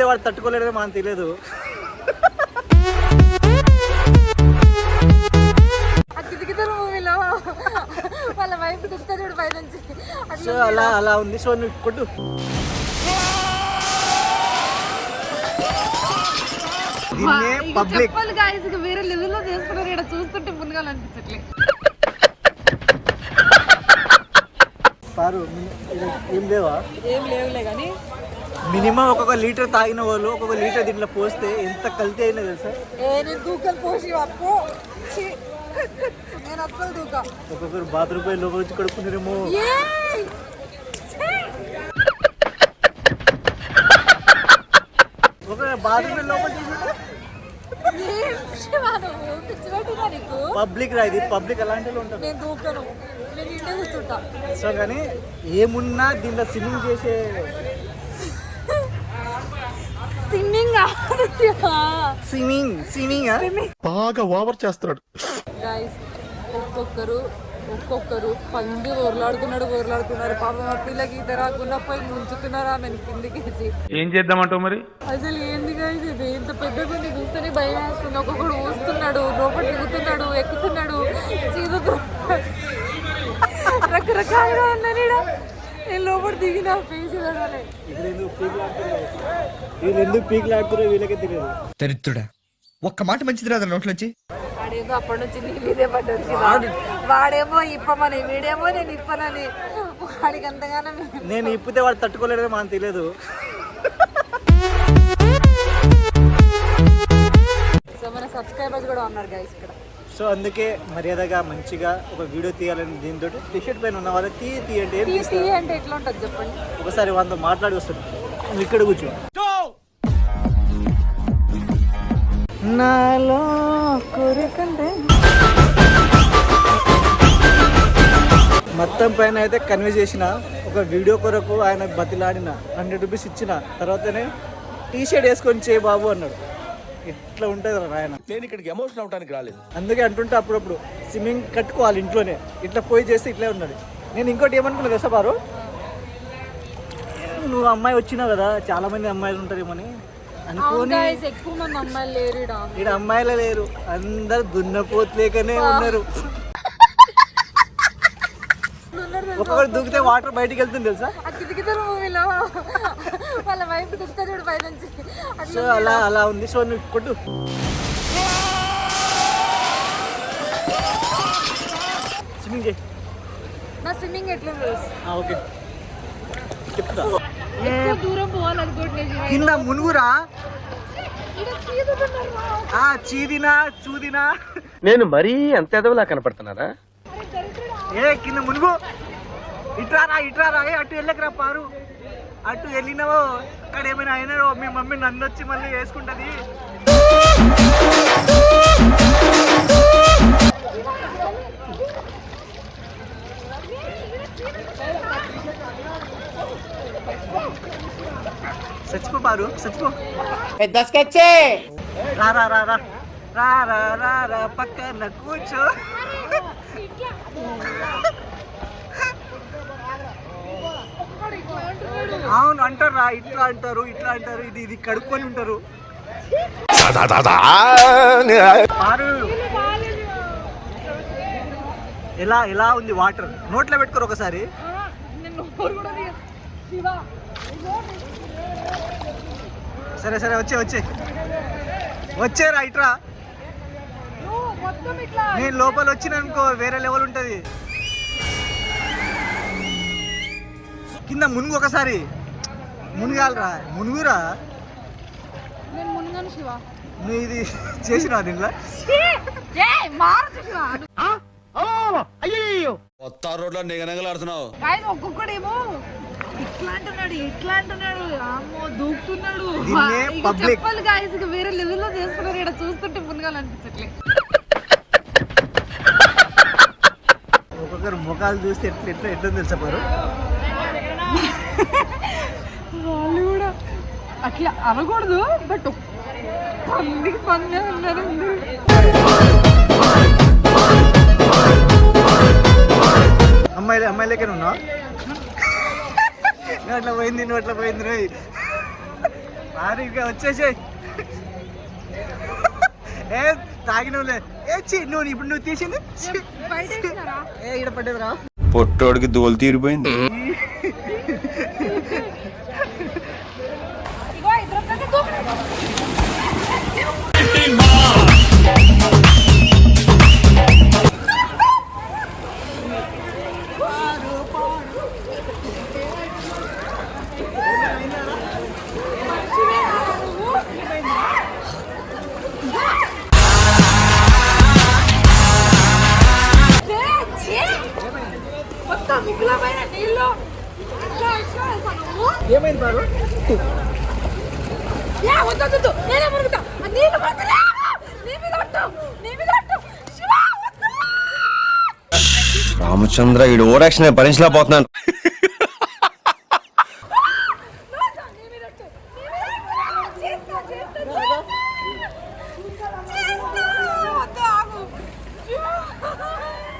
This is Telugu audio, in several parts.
అయితే వాడు తట్టుకోలేడో మనం తెలియదు. సో అలా అలా ఉంది. సో నువ్వు కొట్టు. వేరే లో చేస్తున్నారు. ఇక్కడ చూస్తుంటే సారు ఏం లేవా? ఏం లేవులే కానీ మినిమం ఒక్కొక్క లీటర్ తాగిన వాళ్ళు ఒక్కొక్క లీటర్ దీంట్లో పోస్తే ఎంత కల్తీ అయినా తెలుసా? ఏ నేను దూకలు పోసి అప్పు. ఛీ. నేను అస్సలు దూకా. ఒక్కొక్కరు బాత్రూమ్ పోయి లోపల వచ్చి కడుక్కున్నారేమో! ఒక బాత్రూమ్ లోపల పబ్లిక్ రా ఇది పబ్లిక్ అలాంటి వాళ్ళు ఉంటారు. నేను దూకను. నేను ఇంటే కూర్చుంటా సో కానీ ఏమున్నా దీంట్లో స్విమ్మింగ్ చేసే స్విమ్మింగ్ స్విమ్మింగ్ స్విమ్మింగ్ బాగా ఓవర్ చేస్తున్నాడు. గైస్ ఒక్కొక్కరు ఒక్కొక్కరు పంది ఊర్లాడుతున్నాడు ఊర్లాడుతున్నారు పాపం ఆ పిల్లకి ఈత రాకుండా పోయి ముంచుతున్నారు ఆమెను కిందికేసి ఏం చేద్దామంటావు మరి? అసలు ఏంది గైస్ ఇది? ఇంత పెద్ద కొన్ని చూస్తేనే భయం వేస్తుంది. ఒక్కొక్కడు ఊస్తున్నాడు లోపల దిగుతున్నాడు ఎక్కుతున్నాడు చీదుతున్నాడు. రకరకాలుగా ఉన్నాడు. నేను లోపల దిగిన ఫేస్ పీకులాడుతున్నారు వీళ్ళు ఎందుకు పీకులాడుతారో వీళ్ళకే తెలియదు. దరిద్రుడా. ఒక్క మాట మంచిది రాదా నోట్లోంచి. వాడేమో అప్పటి నుంచి నీ మీదే పడ్డాడు వాడేమో ఇప్పమని వీడేమో నేను ఇప్పనని. వాడికి అంతగానో నేను ఇప్పితే వాడు తట్టుకోలేడని మనకు తెలియదు. సో మన సబ్స్క్రైబర్స్ కూడా ఉన్నారు గైస్ ఇక్కడ. సో అందుకే మర్యాదగా మంచిగా ఒక వీడియో తీయాలని దీంతో టీషర్ట్ పైన ఉన్న వాళ్ళు తీ తీయండి అంటే ఎట్లా ఉంటుంది చెప్పండి. ఒకసారి వాళ్ళతో మాట్లాడి నువ్వు ఇక్కడ కూర్చో. నాలో కోరికంటే. మొత్తం పైన అయితే కన్వే చేసిన ఒక వీడియో కొరకు ఆయన బతిలాడిన హండ్రెడ్ రూపీస్ ఇచ్చిన తర్వాతనే టీ షర్ట్ వేసుకొని చేయి బాబు అన్నాడు. ఇట్లా ఉంటుంది ఆయన నేను ఇక్కడికి ఎమోషన్ అవడానికి రాలేదు. అందుకే అంటుంటే అప్పుడప్పుడు స్విమ్మింగ్ కట్టుకోవాలి ఇంట్లోనే ఇట్లా పోయి చేస్తే ఇట్లే ఉన్నాడు. నేను ఇంకోటి ఏమనుకున్నా తెలుసా బారు? నువ్వు అమ్మాయి వచ్చినావు కదా చాలా మంది అమ్మాయిలు ఉంటారేమోని ఎక్కువ మంది అమ్మాయిలు లేరు. ఇక్కడ అమ్మాయిలే లేరు. అందరు దున్నపోతులేకనే ఉన్నారు? ఒక్కొక్కరు దూకితే వాటర్ బయటికి వెళ్తుంది తెలుసా ఆ కిటికీతలు మూవీలో వాళ్ళ వైపు దిగుతా చూడు పై నుంచి సో అలా అలా ఉంది. సో నువ్వు కొట్టు. స్విమ్మింగ్ చేయి. నా స్విమ్మింగ్ ఎట్లా ఓకే. చెప్తా. కింద మునుగురా? ఆ చీదినా చూదినా? నేను మరీ అంత ఎదవలా కనపడుతున్నారా ఏ కింద మునుగు. ఇట్రారా ఇట్రారా? ఏ అటు వెళ్ళకరా పారు. అటు వెళ్ళినావో అక్కడ ఏమైనా అయినారో మీ మమ్మీ నన్ను వచ్చి మళ్ళీ వేసుకుంటది. చచ్చిపో పారు చచ్చిపో రా రా రా రా. రా రా రా రా పక్కన కూర్చో. అవును అంటారు రా ఇట్లా అంటారు ఇట్లా అంటారు ఇది ఇది కడుక్కొని ఉంటారు. పారు ఎలా ఎలా ఉంది వాటర్? నోట్లో పెట్టుకోరు ఒకసారి నేను నోరు కూడా తీయ- శివా, సరే సరే వచ్చే వచ్చే. వచ్చేరా ఇట్రా నువ్వు మొత్తం ఇట్లా నేను లోపల వచ్చిన అనుకో వేరే లెవెల్ ఉంటది. కింద మునుగు ఒకసారి. మునుగాలరా మునుగురా. నేను మునిగాను శివ. నువ్వు ఇది చేసినావు దీంట్లో? కొత్త రోడ్లో నిగనగలాడుతున్నావు. ఒక్కొక్కడేమో ఇట్లా అంటున్నాడు ఇట్లా అంటున్నాడు అమ్మో దూకుతున్నాడు దీన్నే public. చెప్పాలి గాయస్ ఇక వేరే లెవెల్లో చేస్తున్నారు ఇక్కడ చూస్తుంటే ముందుగా అనిపించట్లే ఒక్కొక్కరు ముఖాలు చూస్తే ఎట్లా ఎట్లా ఎట్లా తెలుసా పారు వాళ్ళు కూడా అట్లా అనకూడదు బట్ పందికి పందే ఉన్నారు అందరూ. అమ్మాయిలే అమ్మాయిలకే నువ్వు అట్లా పోయింది నువ్వు అట్లా పోయింది రోయ్. మరి ఇంకా వచ్చేసాయి. ఏ తాగినవులే. ఏ చి నువ్వు ఇప్పుడు నువ్వు తీసింది. ఏ ఈడ పడ్డదిరా పొట్టోడికి దోలు తీరిపోయింది. ఏమైంది బారు వద్దు నేనే నీళ్ళు నీ మీద నీ మీద రామచంద్ర ఈ ఓరాక్షన్ భరించలేకపోతున్నాను.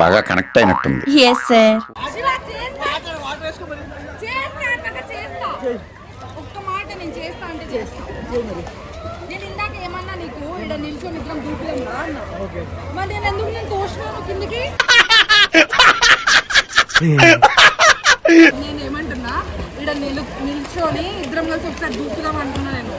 బాగా కనెక్ట్ అయినట్టుంది. ఎస్ సార్ శివ, చేస్తా చేస్తా అన్నాక చేస్తా ఒక్క మాట నేను చేస్తా అంటే చేస్తా. నేను ఇందాక ఏమన్నా నీకు ఇక్కడ నిల్చొని ఇద్దరం దూకుదాం రా అన్నా. మరి నేను ఎందుకు నేను తోసినాను కిందికి? నేను ఏమంటున్నా ఇక్కడ నిలు నిల్చొని ఇద్దరం కలిసి ఒకసారి దూకుదాం అంటున్నా నేను.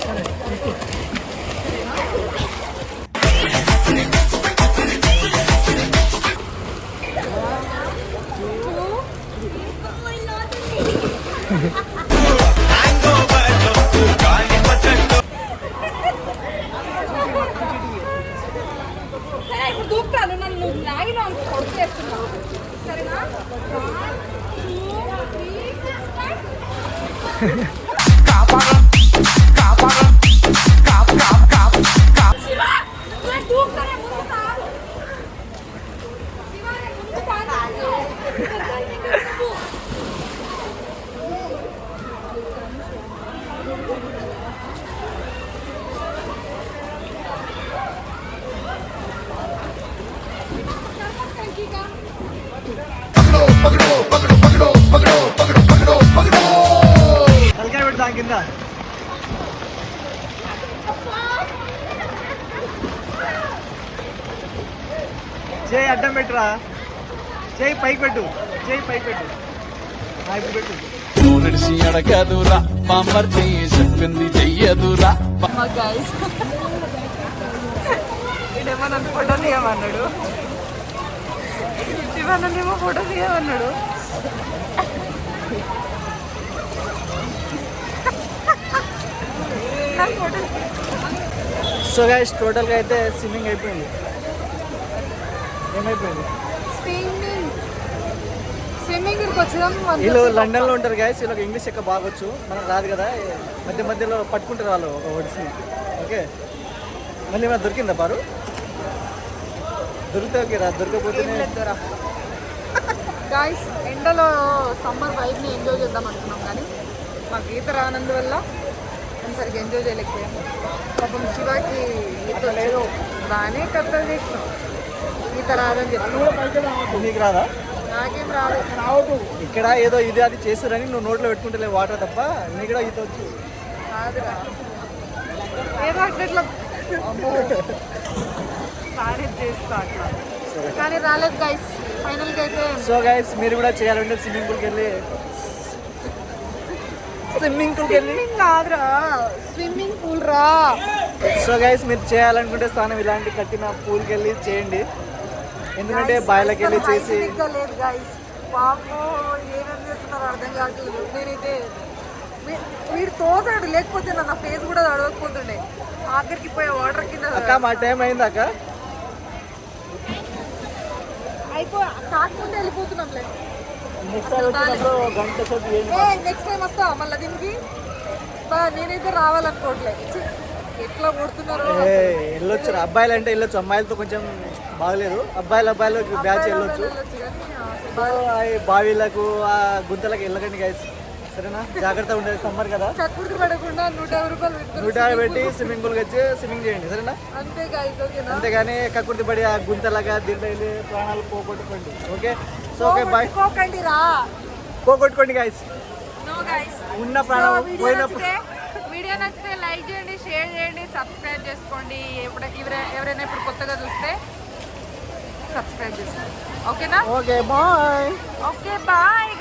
Yeah. చేయి అడ్డం పెట్టురా. చేయి పైకి పెట్టు. చేయి పైకి పెట్టు. ఇప్పుడు పెట్టు. నడిచి అడగదురా. చెప్పింది చెయ్యదురా. నన్ను ఫోటో తీయమన్నాడు? ఫోటో తీయమన్నాడు? సో గైస్ టోటల్గా అయితే స్విమ్మింగ్ అయిపోయింది. ఏమైపోయింది? స్విమ్మింగ్ స్విమ్మింగ్కి వచ్చేదాం వీళ్ళు లండన్లో ఉంటారు గైస్ వీళ్ళకి ఇంగ్లీష్ ఎక్కువ బాగొచ్చు. మనకు రాదు కదా మధ్య మధ్యలో పట్టుకుంటారు వాళ్ళు ఒక వర్డ్స్ని ఓకే మళ్ళీ ఏమైనా దొరికిందా పారు దొరికితే ఓకే రా దొరకకపోతేనే గాయస్ ఎండలో సమ్మర్ వైబ్ని ఎంజాయ్ చేద్దాం అనుకున్నాం కానీ మాకు ఈత రానందువల్ల మేము సరిగ్గా ఎంజాయ్ చేయలేకపోయాం. పాపం శివాకి ఈత లేదు. బాగానే కథలు చేసినాం. ఈత రాదని చెప్పి. నీకు రాదా? నాకేం రాదు. ఇక్కడ ఏదో ఇది అది చేస్తారని నువ్వు నోట్లో పెట్టుకుంటే వాటర్ తప్ప. నీకు కూడా ఈత వచ్చు. రాదురా ఏదో అట్లా ఇట్లా బాగానే చేస్తా అట్లా. కానీ రాలేదు గైస్ ఫైనల్గా అయితే సో గైస్ మీరు కూడా చేయాలంటే స్విమ్మింగ్ పూల్కి వెళ్ళి స్విమ్మింగ్ వెళ్ళి. స్విమ్మింగ్ కాదురా స్విమ్మింగ్ పూల్ రా. సో గైస్ మీరు చేయాలనుకుంటే స్థానం ఇలాంటి కట్టిన పూల్కి వెళ్ళి చేయండి. ఎందుకంటే బాయిలకి వెళ్ళి చేసి లేదు గైస్ పాపం ఏమేమి చేస్తున్నారో అర్థం కావట్లేదు. నేనైతే వీడు తోసాడు లేకపోతే నా ఫేస్ కూడా అడగకపోతుండే ఆఖరికి పోయే వాటర్ కింద అక్క మా టైం అయింది అక్క. అయిపో కాకుండా వెళ్ళిపోతున్నాంలే. నెక్స్ట్ నెక్స్ట్ టైం వస్తావా మళ్ళీ దీనికి? బా నేనైతే రావాలనుకోవట్లే ఛీ, ఎట్లా కొడుతున్నారో ఏ, వెళ్ళొచ్చు. అబ్బాయిలు అంటే వెళ్ళొచ్చు. అమ్మాయిలతో కొంచెం బాగలేదు. అబ్బాయిలు అబ్బాయిలు బ్యాచ్ వెళ్ళొచ్చు. బావిలకు ఆ గుంతలకు వెళ్ళకండి గైస్ సరేనా? జాగ్రత్త ఉండేది సమ్మర్ కదా. పడకుండా నూట యాభై రూపాయలు నూట యాభై పెట్టి స్విమ్మింగ్ పూల్కి వచ్చి స్విమ్మింగ్ చేయండి సరేనా? అంతే అంతేగాని కక్కుర్తి పడి ఆ గుంతలాగా దీంట్లో వెళ్ళి ప్రాణాలు పోగొట్టుకోండి ఓకే? So okay bye. పోగొట్టుకోకండి రా. పోగొట్టుకోండి గాయస్ ఉన్న ప్రాణం పోయినప్పుడు వీడియో నచ్చితే లైక్ చేయండి షేర్ చేయండి సబ్స్క్రైబ్ చేసుకోండి. ఎప్పుడు ఎవరైనా ఇప్పుడు కొత్తగా చూస్తే సబ్స్క్రైబ్ చేసుకోండి. ఓకేనా ఓకే బాయ్ ఓకే బాయ్